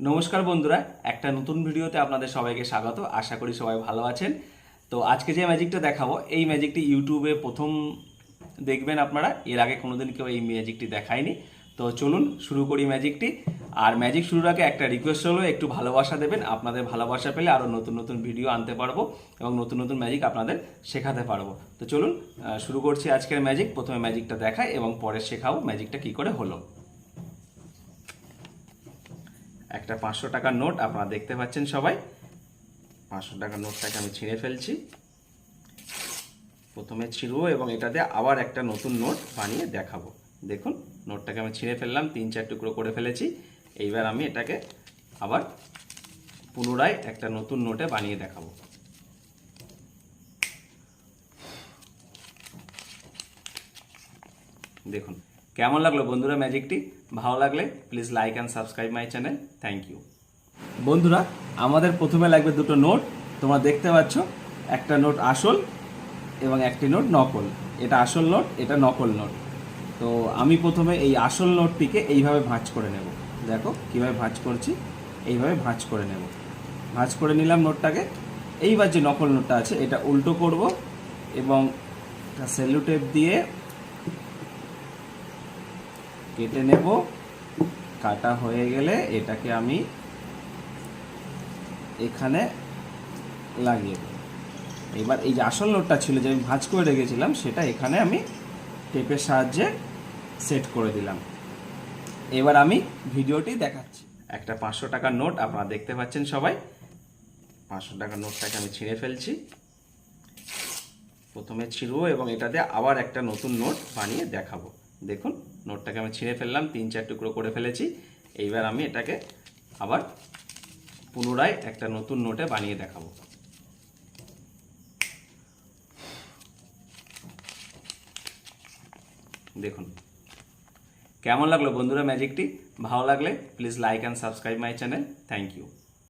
নমস্কার বন্ধুরা, একটা নতুন ভিডিওতে আপনাদের সবাইকে স্বাগত। আশা করি সবাই ভালো আছেন। তো আজকে যে ম্যাজিকটা দেখাবো, এই ম্যাজিকটি ইউটিউবে প্রথম দেখবেন আপনারা। এর আগে কোনোদিন কেউ এই ম্যাজিকটি দেখায়নি। তো চলুন শুরু করি ম্যাজিকটি। আর ম্যাজিক শুরুর আগে একটা রিকোয়েস্ট হলো একটু ভালোবাসা দেবেন। আপনাদের ভালোবাসা পেলে আরও নতুন নতুন ভিডিও আনতে পারব এবং নতুন নতুন ম্যাজিক আপনাদের শেখাতে পারব। তো চলুন শুরু করছি আজকের ম্যাজিক। প্রথমে ম্যাজিকটা দেখাই এবং পরে শেখাও ম্যাজিকটা কি করে হলো। একটা পাঁচশো টাকার নোট আপনারা দেখতে পাচ্ছেন সবাই। পাঁচশো টাকার নোটটাকে আমি ছিঁড়ে ফেলছি। প্রথমে ছিঁড়বো এবং এটাতে আবার একটা নতুন নোট বানিয়ে দেখাবো। দেখুন, নোটটাকে আমি ছিঁড়ে ফেললাম, তিন চার টুকরো করে ফেলেছি। এইবার আমি এটাকে আবার পুনরায় একটা নতুন নোটে বানিয়ে দেখাবো। দেখুন কেমন লাগল বন্ধুরা ম্যাজিকটি? ভালো লাগলে please like and subscribe my channel thank you বন্ধুরা, আমাদের প্রথমে লাগবে দুটো নোট তোমরা দেখতে পাচ্ছ, একটা নোট আসল এবং একটি নোট নকল। এটা আসল নোট এটা নকল নোট তো আমি প্রথমে এই আসল নোটটিকে এইভাবে ভাঁজ করে নেব। দেখো কীভাবে ভাঁজ করছি, এইভাবে ভাঁজ করে নেব। ভাঁজ করে নিলাম নোটটাকে এইবার যে নকল নোটটা আছে, এটা উল্টো করব এবং সেলুটেপ দিয়ে কেটে নেব। কাটা হয়ে গেলে এটাকে আমি এখানে লাগিয়ে দেব। এবার এই যে আসল নোটটা ছিল যে আমি ভাঁজ করে রেখেছিলাম, সেটা এখানে আমি টেপের সাহায্যে সেট করে দিলাম। এবার আমি ভিডিওটি দেখাচ্ছি। একটা পাঁচশো টাকার নোট, আপনারা দেখতে পাচ্ছেন সবাই। পাঁচশো টাকার নোটটাকে আমি ছিঁড়ে ফেলছি। প্রথমে ছিঁড়বো এবং এটাতে আবার একটা নতুন নোট বানিয়ে দেখাবো। দেখুন, নোটটাকে আমি ছিঁড়ে ফেললাম, তিন চার টুকরো করে ফেলেছি। এইবার আমি এটাকে আবার পুনরায় একটা নতুন নোটে বানিয়ে দেখাবো। দেখুন, কেমন লাগল বন্ধুরা ম্যাজিকটি? ভালো লাগলে please like and subscribe my channel. Thank you.